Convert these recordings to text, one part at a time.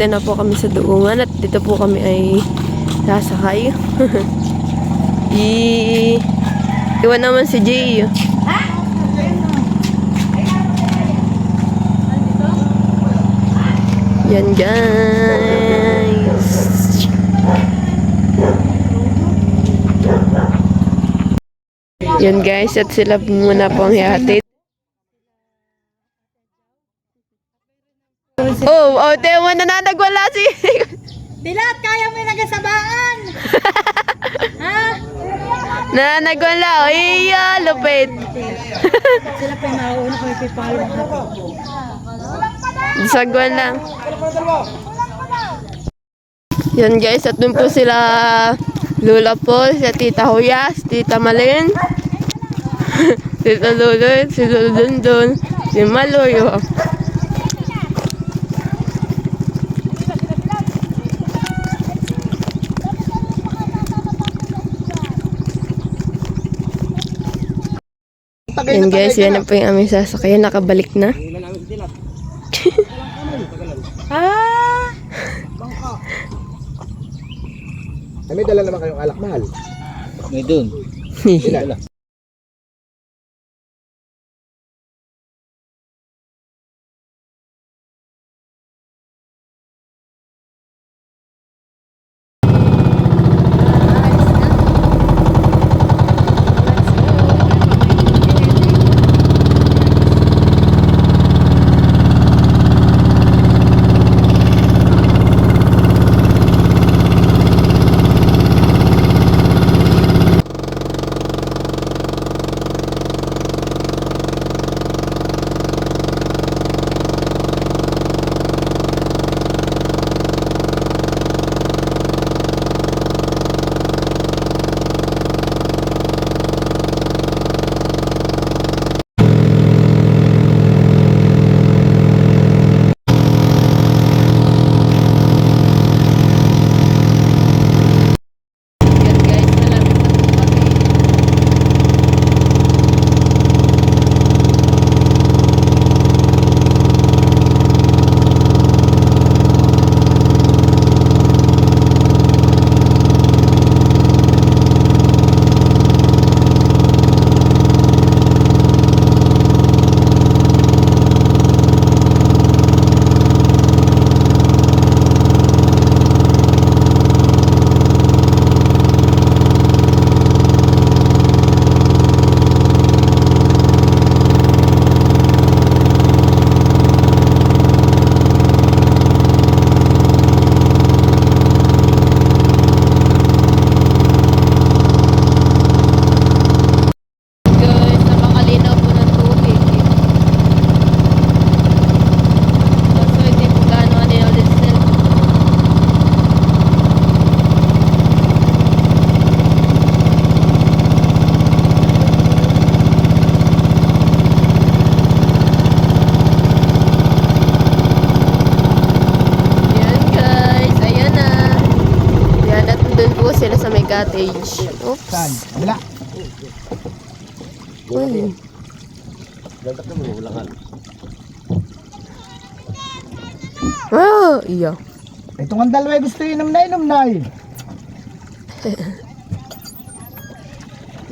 nandito na po kami sa duungan at dito po kami ay sasakay. I... Iwan naman si Jay. Yan guys. Yan guys, at sila muna pong hihatid. Oh, oh, temo na nanagwala si... Dilat, kaya mo yung nagasabaan! ha? nanagwala. Oh, iya, lupit. Sila pa yung mauuna ko yung pipalo ng happy. Sagwan lang. Yan guys, at dun po sila Lula po, si Tita Huyas, Tita Malin, Tita Lulu, si Lulu Dundun, si Maloyo. Yan guys, yan na po yung aming sasakyan, nakabalik na. Ah! Ay, may dala naman kayong alak mahal. May dun. Ilan? Cottage. Oops. Saan? Wala. Uy. Ah, iya. Itong ang dalawa gusto inom na inom na eh.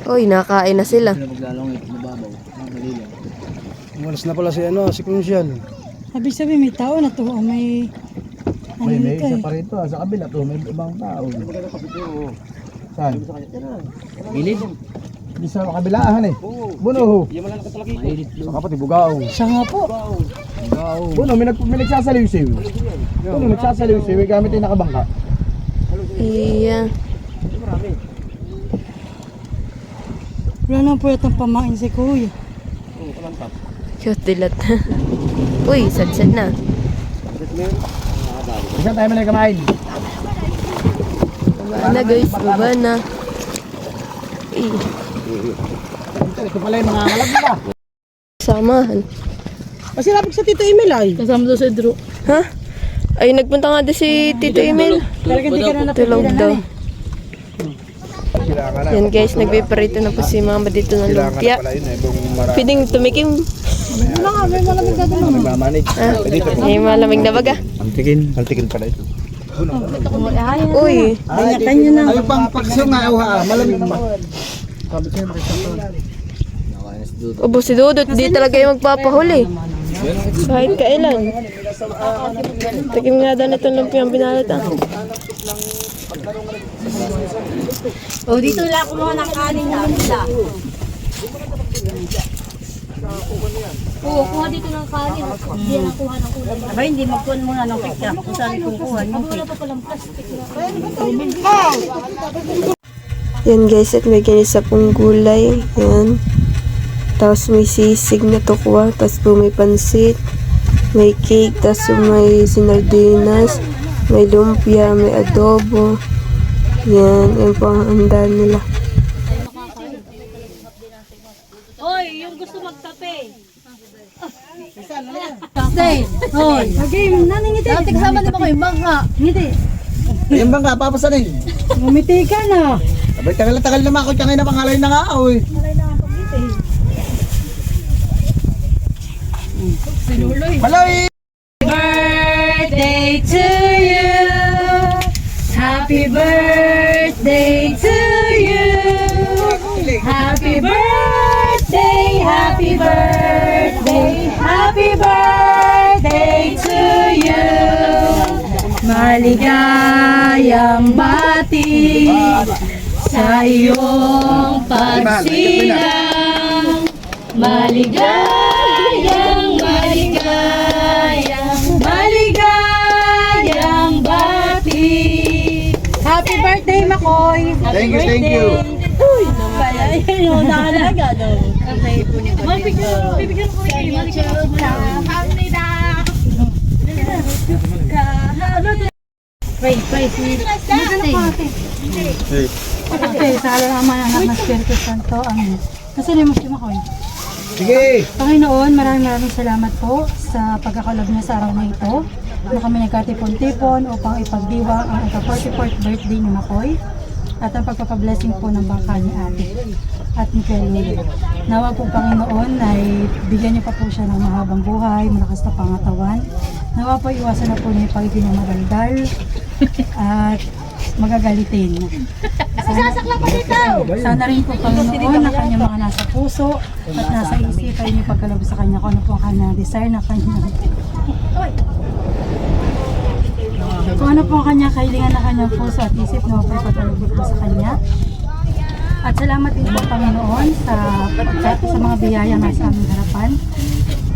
Uy, nakain na sila. Ito na na pala si ano, si Kunsyal. Sabi sabi may tao na to. May... Ano May may isa eh. pa rito. ah, Sa kabila to, may ibang tao. Saan? Gilid. Di sa kabilaan eh. Buno. Mahilit Sa kapati Bugaong. Siya nga po. Buno, may, nag, may nagsasaliw-siw. Buno, nagsasaliw-siw. May gamit yung nakabangka. Iya. Wala nang po itong pamain si kuya. Cute dilat. Uy, sad-sad na. Isang tayo man kumain. Baba na guys, baba na. Eh, Ito pala yung mga ngalag nila. samahan. Kasi lapag sa Tito Emil ay. Kasama doon si Drew. Ha? Ay, nagpunta nga doon si Tito Emil. Talaga hindi ka na Tulog daw. na Yan guys, nagpiparito na po si mama dito ng lumpia. eh. Pwedeng tumikim. Nagmamanage. Dito. Ay, malamig na baga. Antikin. Antikin pala ito. Uy, Kanya-kanya na. Ay, pang paksyo nga, uha. Malamig doon. ubo si Dudut, di talaga yung magpapahuli. Kahit kailan. Tikim nga daw nito lumpiang binalot ah. O, dito lang kumuha ng kanin na. Bila. Oo, kuha dito ng kanin. Hindi yan ang kuha ng ulam. Aba, hindi magkuhan muna ng picture. Kung saan kukuha yung Wala pa palang plastic na. Yan guys, at may ganisa pong gulay. Yan. Tapos may sisig na tukwa. Tapos po may pansit. May cake. Tapos may sinardinas. May lumpia. May adobo. Yan. Yan po ang handa nila. Hoy, yung gusto magkape. Stay. Hoy. Okay, naningiti. Dati kasama di ba kayo? Bangka. Ngiti. Ayun bang ka, papasanin. Ngumiti ka na. Abay, tagal na tagal naman ako. Tsaka na pangalay na nga ako eh. Maloy! birthday to you. Happy birthday to you. Happy birthday, happy birthday, Maligayang bati sa iyong pagsilang. Maligayang, maligayang, maligayang bati. Happy birthday, Makoy! Thank you, thank you. Kaya yun yung nakalaga, no? Bibigyan ko kayo. Pray, pray, si... Okay, sa alalaman ng anak ng Espiritu Santo, Amen. Kasi ni Muslim ako eh. Sige! Panginoon, maraming maraming salamat po sa pagkakalob niya sa araw na ito na kami nagkatipon-tipon upang ipagdiwang ang ika-44th birthday ni Makoy at ang pagpapablessing po ng bangka ni ate at ni Kuya. Nawa po Panginoon ay bigyan niyo pa po siya ng mahabang buhay, malakas na pangatawan. Nawa po iwasan na po niya yung pagiging ng madaldal at magagalitin. Sasakla pa dito! Sana rin po Panginoon na kanyang mga nasa puso at nasa isipan niyo pagkalabas sa kanya kung ano po ang kanyang desire na kanya. Kung ano po ang kanyang kahilingan na kanyang puso at isip na po ipagkalabas po sa kanya. At salamat din po Panginoon sa pagkat sa mga biyaya na sa aming harapan.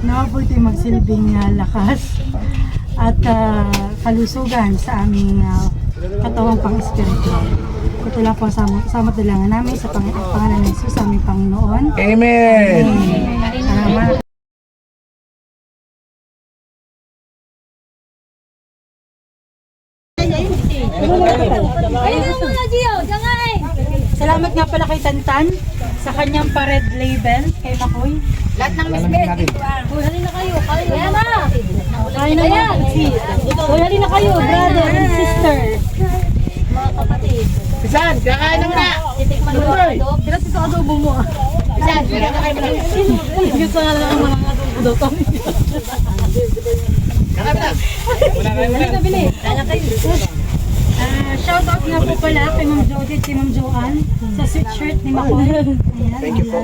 Nawa po ito'y magsilbing ah, lakas at ah, kalusugan sa aming uh, katawang pang-espiritual. Ito lang po sama, sama dalangan namin sa pang pangalan ng Jesus, aming Panginoon. Amen! Salamat. Ayun mo na, Gio! Jangay! Salamat nga Tantan sa kanyang pa-red label kay Makoy. Lahat ng biscuit. Uy, halina kayo. Kayo. Ayan na! Kaya na Ayan! Uy, halina kayo, brother and sister. Mga kapatid. Pisan, kakain na muna! Titikman mo ang adobo. Tira sa adobo mo. ah. Saan? Kakain na. Gusto nga lang ang mga adobo daw kami. Halika, bili. Ah, shout out nga po pala kay Ma'am Jodie at kay Ma'am Joanne sa sweatshirt ni Makoy. Ayan, Thank you po.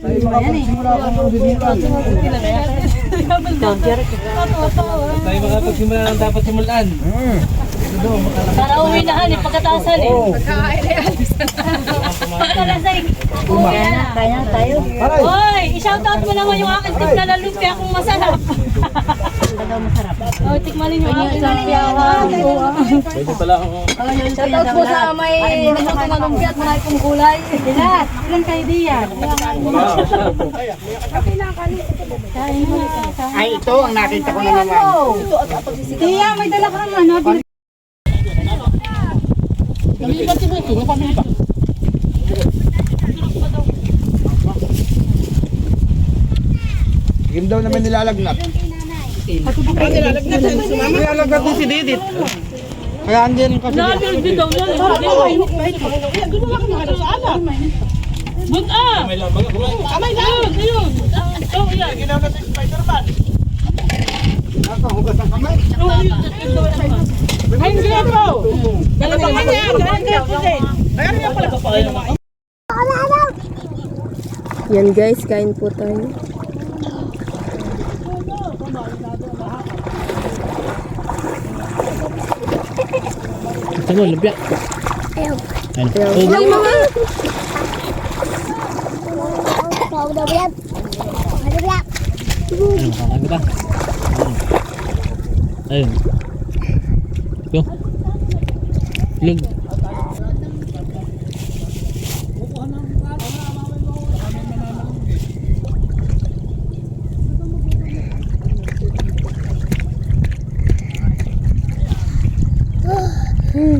Ayan eh. Tayo makapagsimula ng dapat simulan. Para uwi na han, pagkataasan eh. Pagkalasing. Kaya na, kaya na tayo. Hoy, i-shoutout mo naman yung aking tip na kung masarap. Oh, tikmanin yung aking lumpia. Pwede pala ako. Shoutout po sa may nagluto na lumpia at marami pong gulay. Ilan? Ilan kayo diyan? Ay, ito ang nakita ko na naman. Tiya, may dala kang ano? Game daw naman nilalagnat. Nilalagnat din si Didit. Kaya andyan kasi. Bunta! Kamay lang, baga, kamay. Kamay lang! Ayun! Oh, yan! Ginaw na si Spider-Man. Nakahugas ang kamay. Ay, hindi ako! Dalawa ka niya! Dalawa ka din! Ayun nga pala. Yan guys, kain po tayo. Ito mo, lumpia. Ayaw. Ayun. Ayaw mga. Ayun, kakain ka. Ayun. Ilag,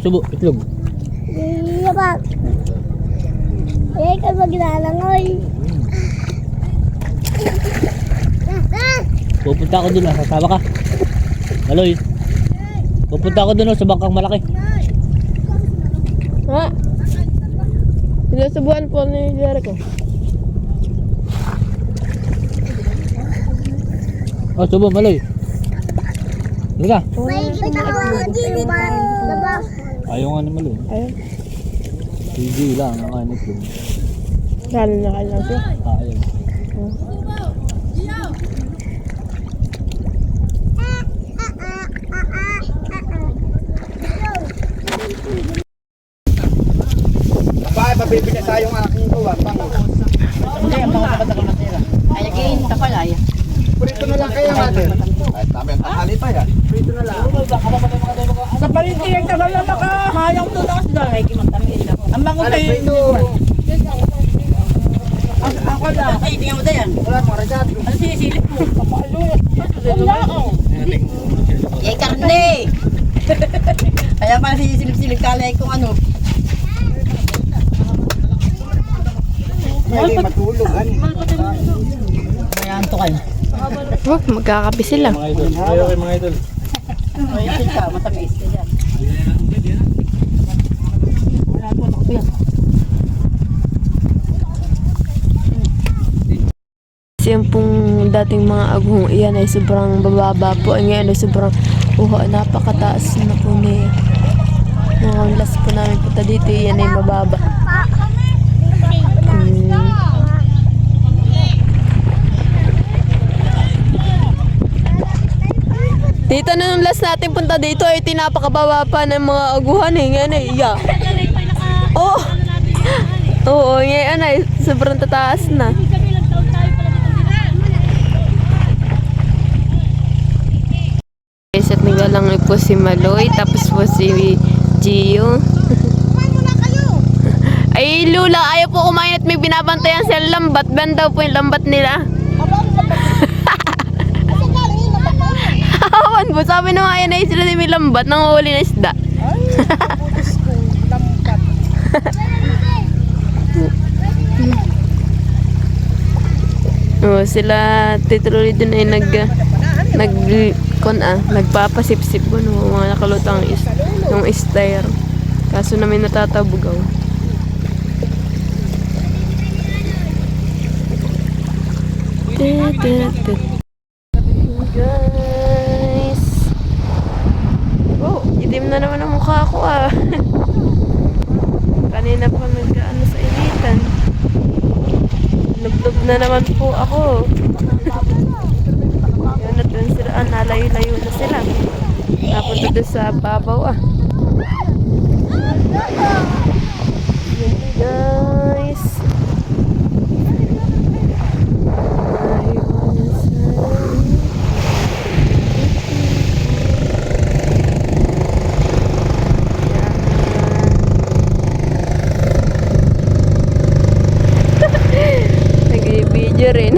subo. Itlog. Iya pak. Kan bagi dalang oi. Pupunta ako dun ah. Sasama ka. Aloy. Pupunta ako dun ah, sa bangkang malaki. Ha? Sinusubuan po ni Jericho. Oh, subo, maloy. Halika. May kita kawan di ba? Diba? Ayaw nga naman maloy. Ayaw. PG lang ang itlog. Lalo na kailang siya. Ayaw. Bakit mabibili sa yung aking? Bango. Hindi, ang mga kapatid ko natira. Ay, again, tapalay. Prito na lang kaya natin. Ay, tama yung tanghali pa yan. Prito na lang. Sa palinti yung tagal na baka hayang to na kasi dahil. Ang Ano, sa'yo. prito. Ako lang. Ay, tingnan mo na yan. Wala, maragad. Ano sinisilip mo? Kapalo. Wala ako. Yay, karne! Kaya pala sinisilip-silip kalay kung ano. Pwede matulog. Ano? Kaya anto ka na. Oh, magkakape sila. Mga idol. Ayaw kayo mga idol. Ay, ka, matamis ka dyan. Kasi pong dating mga agong iyan ay sobrang bababa po. Ay ngayon ay sobrang uho, napakataas na po niya. Mga last po namin punta dito, iyan ay mababa. Dito na nung last natin punta dito ay tinapakababa pa ng mga aguhan eh. Ngayon ay iya. Oo. Oo, ngayon ay sobrang tataas na. Guys, at naglalangoy po si Maloy, tapos po si Gio. Ay, Lula, ayaw po kumain at may binabantayan sa lambat. Ben daw po yung lambat nila. Awan po, sabi nung ayaw na sila may lambat, nanguhuli na isda. Oh, sila Tito Loli dun ay nag nag kon ah, nagpapasipsip ko no, mga nakalutang is ng stair. Kaso namin natatabugaw. Guys. Oh, itim na naman ang mukha ko ah. Kanina pa nag-ano sa initan. Lublob na naman po ako. Yun at dun sila, ah, nalayo-layo na sila. Napunta doon sa babaw ah. Yun guys. I wanna say- Nag-video rin.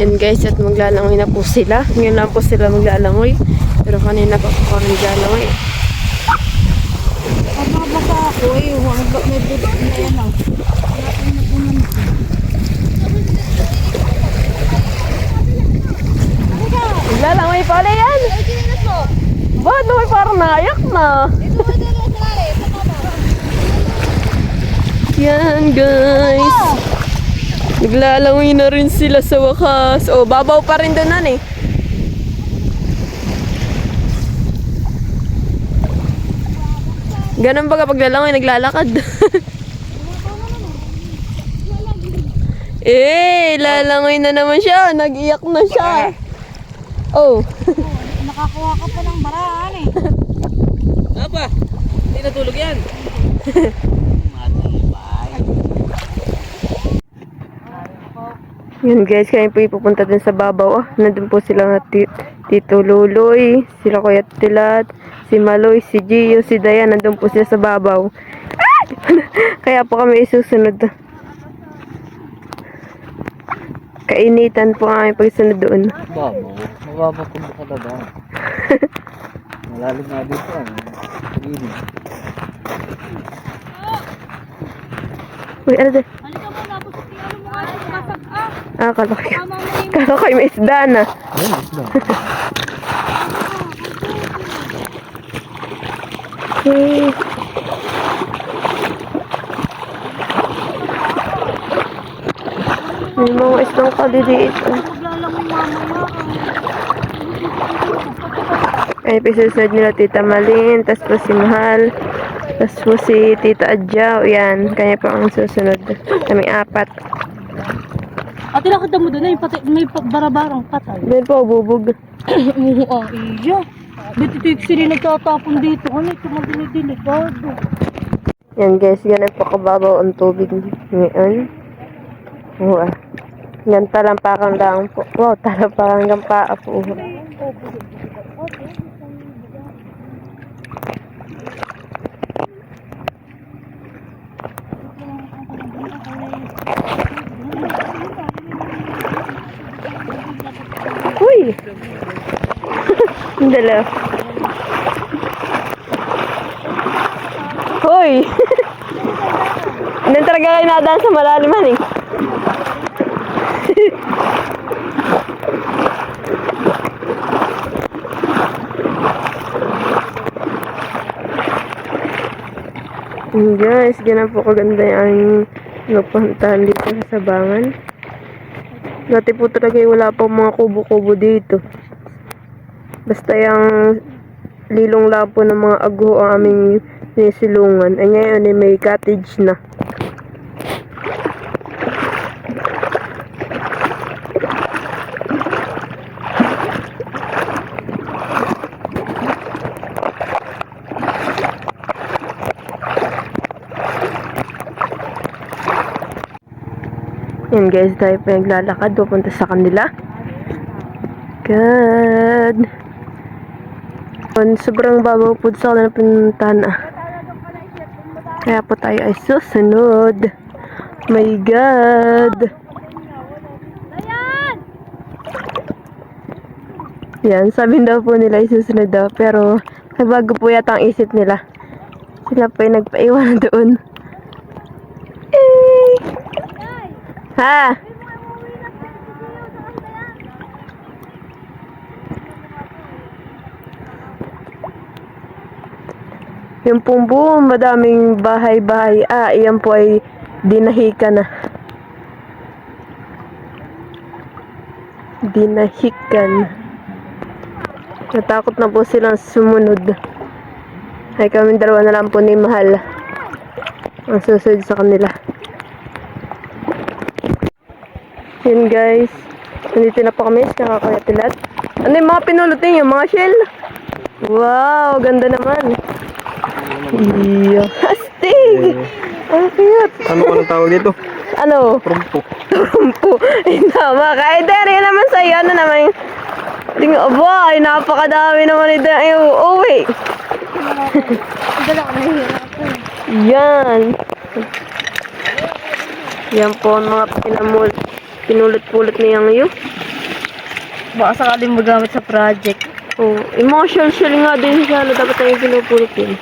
Yan guys, at maglalangoy na po sila. Ngayon lang po sila maglalangoy. Pero kanina pa po kami naglalangoy. baka ako eh. Huwag ba may buto na yan ah. Lalangoy pala yan. Ba't naman parang naayak na? Yan guys. Naglalangoy na rin sila sa wakas. O, babaw pa rin doon eh. Ganun ba kapag lalangoy, naglalakad? eh, lalangoy na naman siya. Nag-iyak na siya. Oh. Nakakuha ka pa ng baraan eh. Aba, hindi natulog yan. Yun guys, kaya po ipupunta din sa babaw. Ah, nandun po sila nga ti- Tito Luloy, sila Kuya Tilat, si Maloy, si Gio, si Dayan. Nandun po sila sa babaw. Ah! kaya po kami isusunod. Kainitan po aming pagsunod doon. Babo, mababakundo ka na ba? Malalim nga dito. Ano? Uy, ano doon? Halika mo, tapos ano mo ah. Kala ko, kala ko may isda na. Ayun, isda. Okay. May mga isdang kaliliit. mamaya. Ay, pisusunod nila Tita Malin, tas po si Mahal, tas po si Tita Adjao, yan, kanya po ang susunod. Kami apat. Ate, nakita mo doon, may, pati, may pa- barabarang patay. Doon po, bubog. Oo, ah, iya. Dito ito yung sila nagtatapon dito. Ano ito madinidiligado? Yan guys, ganun po kababaw ang tubig ngayon. Oo ah. Yan talampakan lang po. Wow, talampakan hanggang paa po. Uy! Ang dalaw. Hoy! Hindi talaga kayo nadaan sa malaliman eh. Yun, guys, ganun po kaganda yung nagpuntahan dito sa Sabangan. Dati po talaga eh, wala pang mga kubo-kubo dito. Basta yung lilong lang po ng mga agho ang aming nisilungan. Ay ngayon ay may cottage na. Yan guys, tayo pa naglalakad papunta sa kanila. God. On, sobrang babaw po sa kanila pinuntahan ah. Kaya po tayo ay susunod. My God. Yan, sabi daw po nila ay susunod daw. Pero, nagbago po yata ang isip nila. Sila pa yung nagpaiwan doon. Eh. Ha? Yung pong buong madaming bahay-bahay. Ah, iyan po ay dinahika na. Dinahikan. Natakot na po silang sumunod. Ay kami dalawa na lang po ni Mahal. Ang susunod sa kanila. Yun guys. Nandito na po kami sa kakayatilat. Ano yung mga pinulot ninyo? Mga shell? Wow, ganda naman. Iya. Astig! Ang cute. Ano ko nang tawag dito? Ano? Prumpo. Trumpo. Ay, tama ka. Eh, Derry naman sa'yo. Ano naman yung... Ting, aba, ay napakadami naman ito. Ay, uwi. Dala ko nahihirapan. Yan. Yan po ang mga pinamul pinulot-pulot ni Yang Yu. Baka sakaling magamit sa project. Oh, emotional shell nga din siya. Ano dapat tayo pinupulot yun?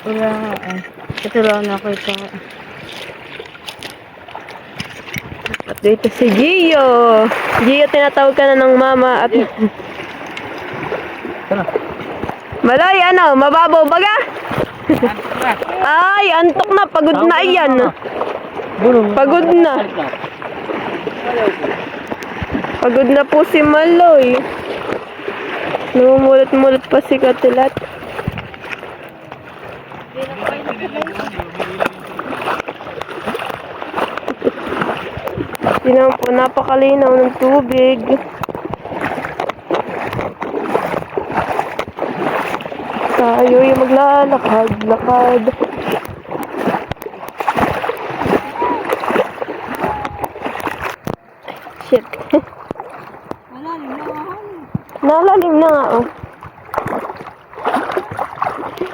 Wala nga eh. Ito lang nakita ko. At dito si Gio. Gio, tinatawag ka na ng mama at... Malay, ano? Mababaw baga? Ay, antok na. Pagod na yan. Pagod na. Pagod na po si Maloy. Namumulat-mulat pa si Katilat. Tinan po, napakalinaw ng tubig. Tayo yung maglalakad-lakad. Shit. Nalalim na nga, oh.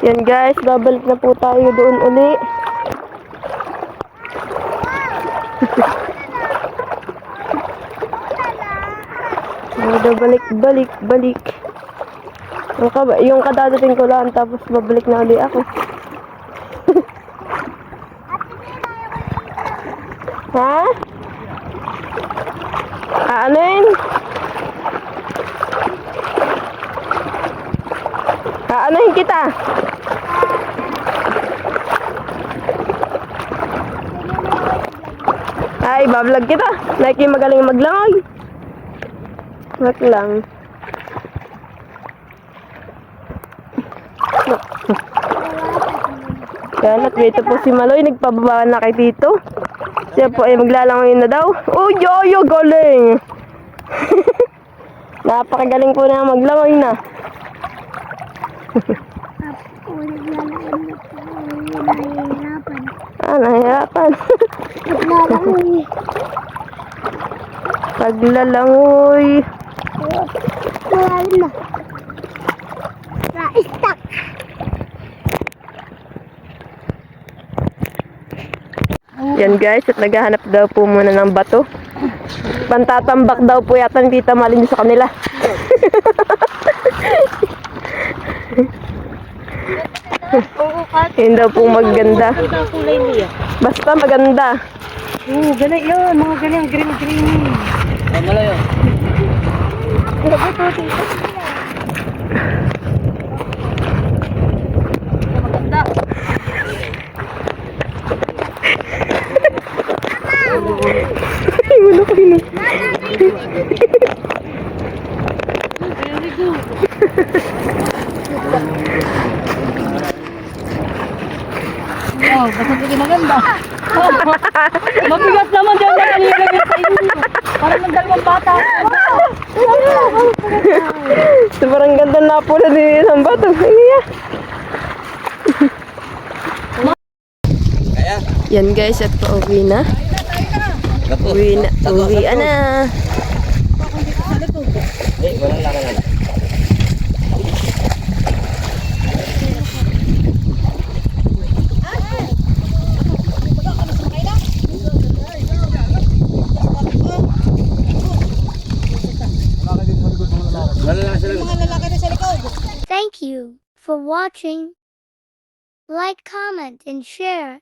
Yan guys, babalik na po tayo doon uli. Mga balik, balik, balik. Yung, yung kadadating ko lang, tapos babalik na uli ako. ha? Ah, ano yun? Aanohin kita. Ay, bablog kita. Nike magaling maglangoy. Wait lang. Yan, at dito po si Maloy. Nagpababa na kay Tito. Siya po ay maglalangoy na daw. Oh, yoyo, galing! Napakagaling po na maglangoy na. Ah, nahihirapan. Naglalangoy. Paglalangoy. Malalim na. Na-stuck. Yan guys, at naghahanap daw po muna ng bato. Pantatambak daw po yata ni Tita Malin sa kanila. Yun daw po maganda. Basta maganda. Oo, galing yun. Mga galing, green, Oh, malayo. Ay, wala ko yun. Oh, basta hindi maganda. Mabigat naman dyan na nilagay sa inyo. Parang ng bata. Sobrang ganda na po na din ng bato. Iya. Yan guys, at pauwi na. Uwi na. Uwi na. For watching. Like, comment, and share.